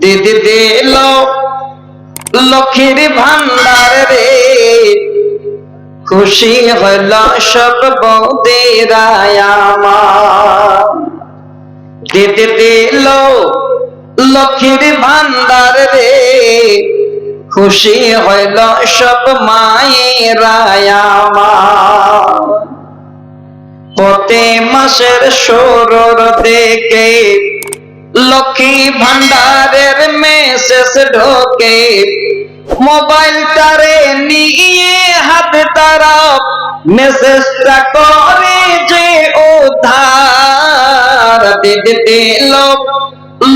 দিদি দিল লক্ষ্মীর ভান্ডার রে। খুশি হইল সব বৌদিরায় আমার। দিদি দিল লক্ষ্মীর ভান্ডার রে। খুশি হইল সব মায়েরায় আমার। প্রতি মাসের সরর থেকে লক্ষ্মী ভান্ডারের মেসেজ ঢোকে। মোবাইলটারে নিয়ে হাত তারা মেসেজটা করে যে উদ্ধার দিদি দিল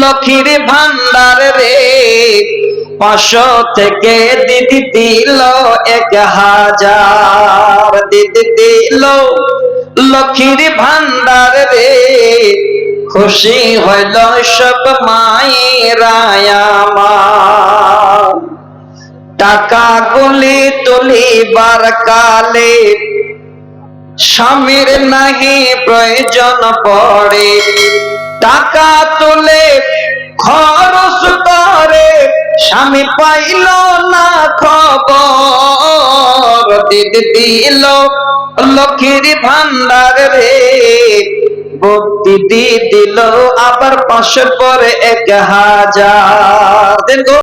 লক্ষ্মীর ভান্ডার রে পাঁচশো থেকে দিদি দিল, এক হাজার দিদি দিল। লক্ষ্মীর ভান্ডার রে খুশি হইল সব মায়েরায় আমার টাকা গুলি তুলিবার কালে স্বামীর নাহি প্রয়োজন পড়ে। টাকা তুলে খরচ করে স্বামী পাইল না খবর। দিদি দিল লক্ষ্মীর ভান্ডার রে। দিদি দিল আবার পাঁচশো পরে এক হাজার।